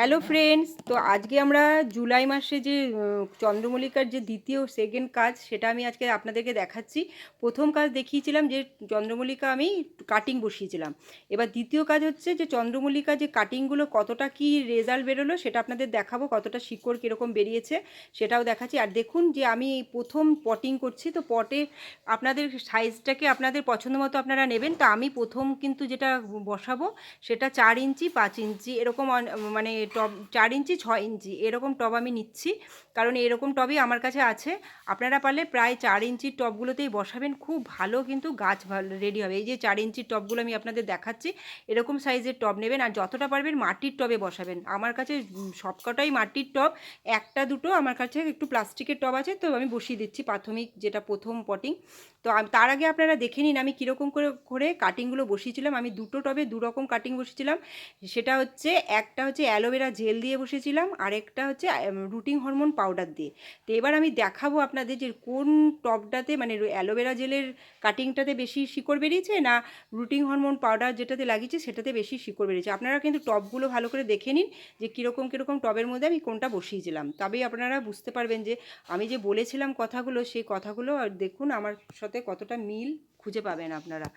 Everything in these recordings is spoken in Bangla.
হ্যালো ফ্রেন্ডস তো আজকে আমরা জুলাই মাসে যে চন্দ্রমল্লিকার যে দ্বিতীয় সেকেন্ড কাজ, সেটা আমি আজকে আপনাদেরকে দেখাচ্ছি। প্রথম কাজ দেখিয়েছিলাম যে, চন্দ্রমল্লিকা আমি কাটিং বসিয়েছিলাম। এবার দ্বিতীয় কাজ হচ্ছে যে, চন্দ্রমল্লিকা যে কাটিংগুলো কতটা কি রেজাল্ট বেরোলো, সেটা আপনাদের দেখাবো, কতটা শিকড় কীরকম বেরিয়েছে, সেটাও দেখাচ্ছি। আর দেখুন যে, আমি প্রথম পটিং করছি, তো পটে আপনাদের সাইজটাকে আপনাদের পছন্দ মতো আপনারা নেবেন। তো আমি প্রথম কিন্তু যেটা বসাবো, সেটা চার ইঞ্চি, পাঁচ ইঞ্চি, এরকম মানে টব, চার ইঞ্চি ছ ইঞ্চি, এরকম টব আমি নিচ্ছি। কারণ এরকম টবই আমার কাছে আছে। আপনারা পারলে প্রায় চার ইঞ্চির টবগুলোতেই বসাবেন। খুব ভালো কিন্তু গাছ ভালো রেডি হবে। এই যে চার ইঞ্চির টবগুলো আমি আপনাদের দেখাচ্ছি, এরকম সাইজের টব নেবেন। আর যতটা পারবেন মাটির টবে বসাবেন। আমার কাছে সবকটাই মাটির টব। একটা দুটো আমার কাছে একটু প্লাস্টিকের টব আছে, তো আমি বসিয়ে দিচ্ছি প্রাথমিক যেটা প্রথম পটিং তো তার আগে আপনারা দেখে নিন, আমি কীরকম করে করে কাটিংগুলো বসিয়েছিলাম। আমি দুটো টবে দু রকম কাটিং বসিয়েছিলাম। সেটা হচ্ছে, একটা হচ্ছে অ্যালোভেরা জেল দিয়ে বসেছিলাম, আরেকটা হচ্ছে রুটিং হরমোন পাউডার দিয়ে। তো এবার আমি দেখাবো আপনাদের যে কোন টবটাতে মানে অ্যালোভেরা জেলের কাটিংটাতে বেশি শিকড় বেরিয়েছে, না রুটিং হরমোন পাউডার যেটাতে লাগিয়েছে, সেটাতে বেশি শিকড় বেরিয়েছে। আপনারা কিন্তু টবগুলো ভালো করে দেখে নিন, যে কীরকম কীরকম টবের মধ্যে আমি কোনটা বসিয়েছিলাম। তবেই আপনারা বুঝতে পারবেন যে, আমি যে বলেছিলাম কথাগুলো, সেই কথাগুলো দেখুন, আমার সাথে কতটা মিল খুঁজে পাবেন আপনারা।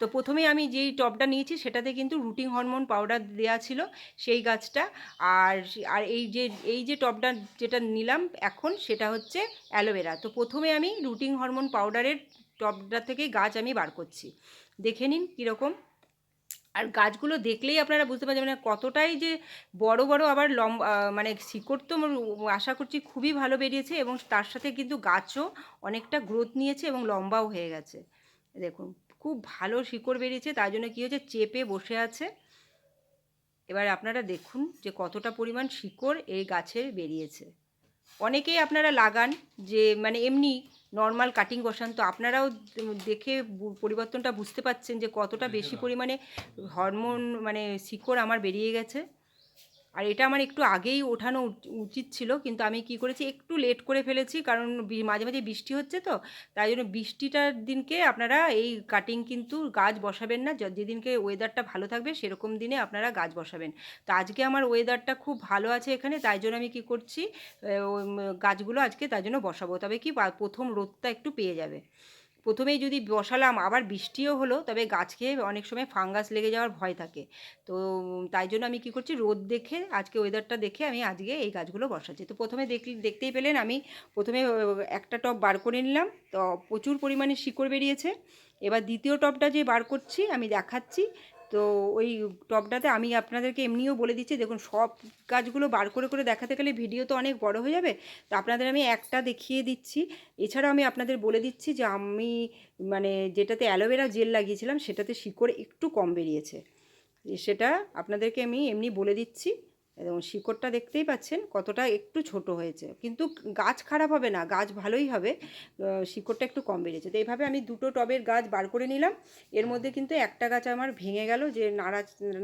তো প্রথমেই আমি যেই টবটা নিয়েছি সেটাতে কিন্তু রুটিং হরমোন পাউডার দেওয়া ছিল সেই গাছটা। আর আর এই যে এই যে টবটা যেটা নিলাম এখন সেটা হচ্ছে অ্যালোভেরা। তো প্রথমে আমি রুটিং হরমোন পাউডারের টবটা থেকে গাছ আমি বার করছি। দেখে নিন কীরকম। আর গাছগুলো দেখলেই আপনারা বুঝতে পারছেন মানে কতটাই যে বড় বড় আবার লম্বা মানে শিকড় তো আশা করছি খুবই ভালো বেরিয়েছে এবং তার সাথে কিন্তু গাছও অনেকটা গ্রোথ নিয়েছে এবং লম্বাও হয়ে গেছে। দেখুন। খুব ভালো শিকড় বেরিয়েছে তার জন্য কী হয়েছে চেপে বসে আছে। এবার আপনারা দেখুন যে কতটা পরিমাণ শিকড় এই গাছের বেরিয়েছে। অনেকেই আপনারা লাগান যে মানে এমনি নর্মাল কাটিং বসান তো আপনারাও দেখে পরিবর্তনটা বুঝতে পাচ্ছেন যে কতটা বেশি পরিমাণে হরমোন মানে শিকড় আমার বেরিয়ে গেছে। আর এটা আমার একটু আগেই ওঠানো উচিত ছিল, কিন্তু আমি কি করেছি, একটু লেট করে ফেলেছি, কারণ মাঝে মাঝে বৃষ্টি হচ্ছে তো, তাই জন্য বৃষ্টিটার দিনকে আপনারা এই কাটিং কিন্তু গাছ বসাবেন না যেদিনকে ওয়েদারটা ভালো থাকবে, সেরকম দিনে আপনারা গাছ বসাবেন। তো আজকে আমার ওয়েদারটা খুব ভালো আছে এখানে, তাই জন্য আমি কি করছি গাছগুলো আজকে তাই জন্য বসাবো, তবে কি প্রথম রোদটা একটু পেয়ে যাবে। প্রথমেই যদি বসালাম, আবার বৃষ্টিও হলো, তবে গাছকে অনেক সময় ফাঙ্গাস লেগে যাওয়ার ভয় থাকে। তো তাই জন্য আমি কি করছি, রোদ দেখে, আজকে ওয়েদারটা দেখে আমি আজকে এই গাছগুলো বসাচ্ছি। তো প্রথমে দেখ দেখতেই পেলেন আমি প্রথমে একটা টপ বার করে নিলাম, তো প্রচুর পরিমাণে শিকড় বেরিয়েছে। এবার দ্বিতীয় টপটা যে বার করছি, আমি দেখাচ্ছি তো ওই টপটাতে আমি আপনাদেরকে এমনিও বলে দিচ্ছি, দেখুন সব গাছগুলো বার করে করে দেখাতে গেলে ভিডিও তো অনেক বড় হয়ে যাবে, তো আপনাদের আমি একটা দেখিয়ে দিচ্ছি। এছাড়া আমি আপনাদের বলে দিচ্ছি যে আমি মানে যেটাতে অ্যালোভেরা জেল লাগিয়েছিলাম সেটাতে শিকড় একটু কম বেরিয়েছে। সেটা আপনাদেরকে আমি এমনি বলে দিচ্ছি। এবং শিকড়টা দেখতেই পাচ্ছেন কতটা একটু ছোট হয়েছে। কিন্তু গাছ খারাপ হবে না, গাছ ভালোই হবে। শিকড়টা একটু কম বেড়েছে। তো এইভাবে আমি দুটো টবের গাছ বার করে নিলাম। এর মধ্যে কিন্তু একটা গাছ আমার ভেঙে গেল যে নাড়া,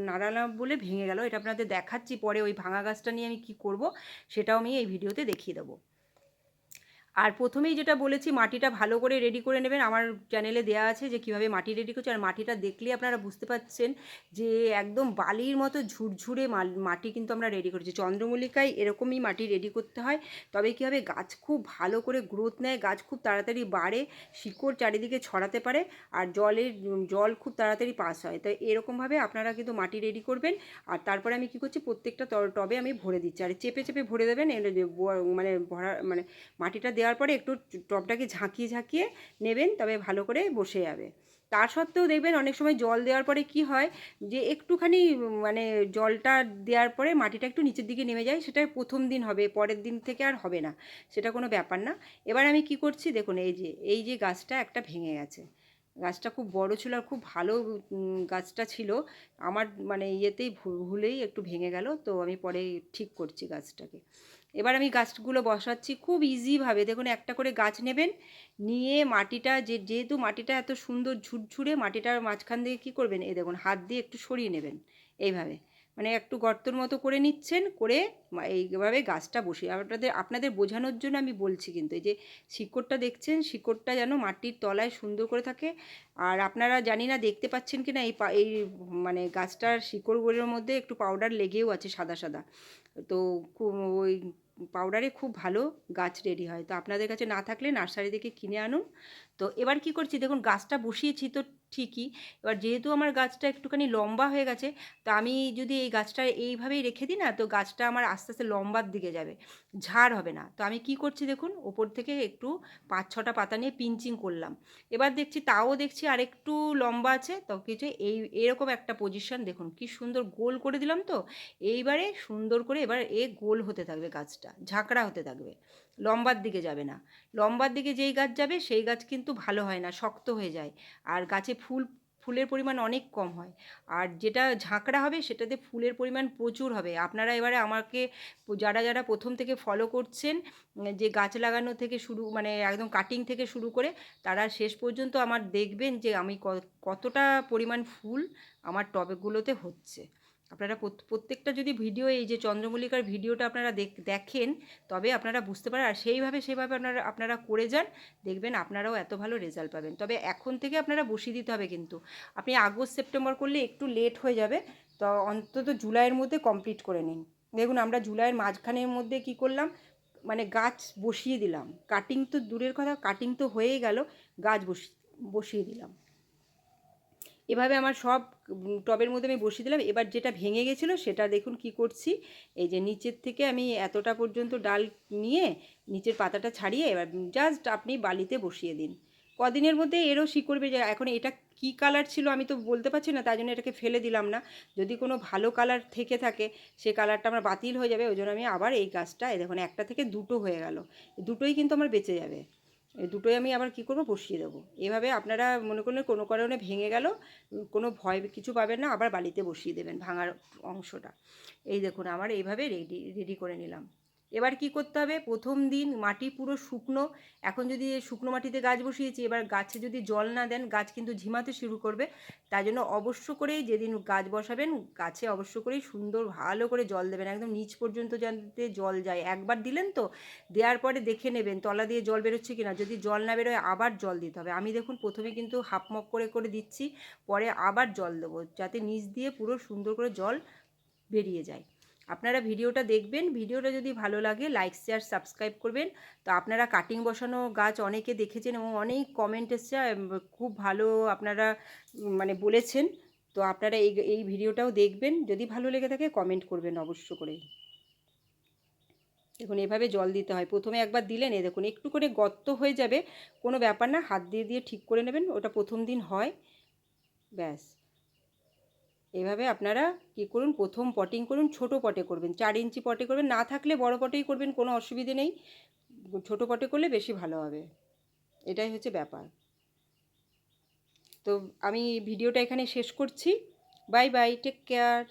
নাড়ালাম বলে ভেঙে গেল। এটা আপনাদের দেখাচ্ছি, পরে ওই ভাঙা গাছটা নিয়ে আমি কি করব সেটাও আমি এই ভিডিওতে দেখিয়ে দেবো। আর প্রথমেই যেটা বলেছি, মাটিটা ভালো করে রেডি করে নেবেন। আমার চ্যানেলে দেওয়া আছে যে কীভাবে মাটি রেডি করছে। আর মাটিটা দেখলেই আপনারা বুঝতে পাচ্ছেন যে একদম বালির মতো ঝুরঝুরে মাটি কিন্তু আমরা রেডি করেছি। চন্দ্রমল্লিকায় এরকমই মাটি রেডি করতে হয়। তবে কী হবে, গাছ খুব ভালো করে গ্রোথ নেয়, গাছ খুব তাড়াতাড়ি বাড়ে, শিকড় চারিদিকে ছড়াতে পারে, আর জলের, জল খুব তাড়াতাড়ি পাস হয়। তো এরকমভাবে আপনারা কিন্তু মাটি রেডি করবেন। আর তারপরে আমি কি করছি, প্রত্যেকটা টবে আমি ভরে দিচ্ছি। আর চেপে চেপে ভরে দেবেন মানে ভরা মানে মাটিটা দেওয়ার পরে একটু টবটাকে ঝাঁকিয়ে ঝাঁকিয়ে নেবেন, তবে ভালো করে বসে যাবে। তার সত্ত্বেও দেখবেন অনেক সময় জল দেওয়ার পরে কি হয় যে একটুখানি মানে জলটা দেওয়ার পরে মাটিটা একটু নিচের দিকে নেমে যায়, সেটা প্রথম দিন হবে, পরের দিন থেকে আর হবে না, সেটা কোনো ব্যাপার না। এবার আমি কি করছি দেখুন, এই যে এই যে গাছটা একটা ভেঙে গেছে। গাছটা খুব বড় ছিল আর খুব ভালো গাছটা ছিল। আমার মানে ইয়েতেই ভুলেই একটু ভেঙে গেল, তো আমি পরে ঠিক করছি গাছটাকে। এবার আমি গাছগুলো বসাচ্ছি খুব ইজিভাবে দেখুন, একটা করে গাছ নেবেন, নিয়ে মাটিটা, যে, যেহেতু মাটিটা এত সুন্দর ঝুরঝুরে, মাটিটার মাঝখান দিয়ে কী করবেন? এই দেখুন, হাত দিয়ে একটু সরিয়ে নেবেন এইভাবে। মানে একটু গর্তর মতো করে নিচ্ছেন, করে এইভাবে গাছটা বসিয়ে, আপনাদের আপনাদের বোঝানোর জন্য আমি বলছি কিন্তু, এই যে, শিকড়টা দেখছেন, শিকড়টা যেন মাটির তলায় সুন্দর করে থাকে। আর আপনারা জানি না, দেখতে পাচ্ছেন কি না এই এই মানে গাছটার শিকড়গুলোর মধ্যে একটু পাউডার লেগেও আছে সাদা সাদা। তো ওই পাউডারে খুব ভালো গাছ রেডি হয়। তো আপনাদের কাছে না থাকলে নার্সারি থেকে কিনে আনুন। তো এবার কি করছি? দেখুন, গাছটা বসিয়েছি তো ঠিকই। এবার যেহেতু আমার গাছটা একটুখানি লম্বা হয়ে গেছে, তো আমি যদি এই গাছটা এইভাবেই রেখে দিই না, তো গাছটা আমার আস্তে আস্তে লম্বার দিকে যাবে, ঝাড় হবে না। তো আমি কি করছি দেখুন, ওপর থেকে একটু পাঁচ ছটা পাতা নিয়ে পিঞ্চিং করলাম। এবার দেখছি তাও দেখছি আর একটু লম্বা আছে, তো কিছু এই, এরকম একটা পজিশন দেখুন, কি সুন্দর গোল করে দিলাম তো। এইবারে সুন্দর করে এবার এ গোল হতে থাকবে গাছটা, ঝাঁকড়া হতে থাকবে। লম্বার দিকে যাবে না। লম্বার দিকে যেই গাছ যাবে, সেই গাছ কিন্তু ভালো হয় না, শক্ত হয়ে যায়। আর গাছে ফুল, ফুলের পরিমাণ অনেক কম হয়। আর যেটা ঝাঁকড়া হবে, সেটাতে ফুলের পরিমাণ প্রচুর হবে। আপনারা এবারে আমাকে, যারা যারা প্রথম থেকে ফলো করছেন, যে গাছ লাগানো থেকে শুরু মানে একদম কাটিং থেকে শুরু করে, তারা শেষ পর্যন্ত আমার দেখবেন যে আমি কতটা পরিমাণ ফুল আমার টবেগুলোতে হচ্ছে। আপনারা প্রত- প্রত্যেকটা যদি ভিডিও, এই যে চন্দ্রমল্লিকার ভিডিওটা আপনারা দেখ- দেখেন, তবে আপনারা বুঝতে পারেন, আর সেইভাবে সেইভাবে আপনারা আপনারা করে যান, দেখবেন আপনারাও এত ভালো রেজাল্ট পাবেন। তবে এখন থেকে আপনারা বসিয়ে দিতে হবে কিন্তু। আপনি আগস্ট, সেপ্টেম্বর করলে একটু লেট হয়ে যাবে, তো অন্তত জুলাইয়ের মধ্যে কমপ্লিট করে নিন। দেখুন, আমরা জুলাইয়ের মাঝখানের মধ্যে কি করলাম মানে গাছ বসিয়ে দিলাম। কাটিং তো দূরের কথা, কাটিং তো হয়েই গেল, গাছ বসি, বসিয়ে দিলাম। এভাবে আমার সব টবের মধ্যে আমি বসিয়ে দিলাম। এবার যেটা ভেঙে গেছিল সেটা দেখুন কি করছি। এই যে নিচের থেকে আমি এতটা পর্যন্ত ডাল নিয়ে নিচের পাতাটা ছাড়িয়ে এবার জাস্ট আপনি বালিতে বসিয়ে দিন। কদিনের মধ্যে এরও শিকড়বে যে এখন এটা কি কালার ছিল আমি তো বলতে পারছি না, তাই জন্য এটাকে ফেলে দিলাম না। যদি কোনো ভালো কালার থেকে থাকে, সে কালারটা আমার বাতিল হয়ে যাবে। ওই জন্য আমি আবার এই গাছটা দেখুন একটা থেকে দুটো হয়ে গেল। দুটোই কিন্তু আমার বেঁচে যাবে। দুটোই আমি আবার কি করব? বসিয়ে দেবো। এভাবে আপনারা মনে করলেন কোনো কারণে ভেঙে গেল কোনো ভয় কিছু পাবেন না, আবার বালিতে বসিয়ে দেবেন ভাঙার অংশটা। এই দেখুন, আমার এইভাবে রেডি রেডি করে নিলাম। এবার কি করতে হবে? প্রথম দিন মাটি পুরো শুকনো। এখন যদি শুকনো মাটিতে গাছ বসিয়েছি, এবার গাছে যদি জল না দেন, গাছ কিন্তু ঝিমাতে শুরু করবে। তাই জন্য অবশ্য করেই যেদিন গাছ বসাবেন, গাছে অবশ্য করেই সুন্দর ভালো করে জল দেবেন। একদম নিচ পর্যন্ত যাতে জল যায়। একবার দিলেন তো? দেওয়ার পরে দেখে নেবেন, তলা দিয়ে জল বেরোচ্ছে কি না যদি জল না বেরোয়, আবার জল দিতে হবে। আমি দেখুন প্রথমে কিন্তু হাফ মগ করে করে দিচ্ছি, পরে আবার জল দেবো। যাতে নিচ দিয়ে পুরো সুন্দর করে জল বেরিয়ে যায়। আপনারা ভিডিওটা দেখবেন, ভিডিওটা যদি ভালো লাগে লাইক শেয়ার সাবস্ক্রাইব করবেন। তো আপনারা কাটিং বসানো গাছ অনেকে দেখেছেন এবং অনেক কমেন্ট এসছে খুব ভালো আপনারা মানে বলেছেন। তো আপনারা এই এই ভিডিওটাও দেখবেন, যদি ভালো লেগে থাকে কমেন্ট করবেন অবশ্য করে। দেখুন, এভাবে জল দিতে হয়। প্রথমে একবার দিলেন এ দেখুন, একটু করে গর্ত হয়ে যাবে, কোনো ব্যাপার না, হাত দিয়ে দিয়ে ঠিক করে নেবেন, ওটা প্রথম দিন হয়। ব্যাস। এভাবে আপনারা কি করুন, প্রথম পটিং করুন, ছোট পটে করবেন। চার ইঞ্চি পটে করবেন, না থাকলে বড় পটেই করবেন, কোনো অসুবিধে নেই। ছোট পটে করলে বেশি ভালো হবে। এটাই হচ্ছে ব্যাপার। তো আমি ভিডিওটা এখানে শেষ করছি। Bye bye take care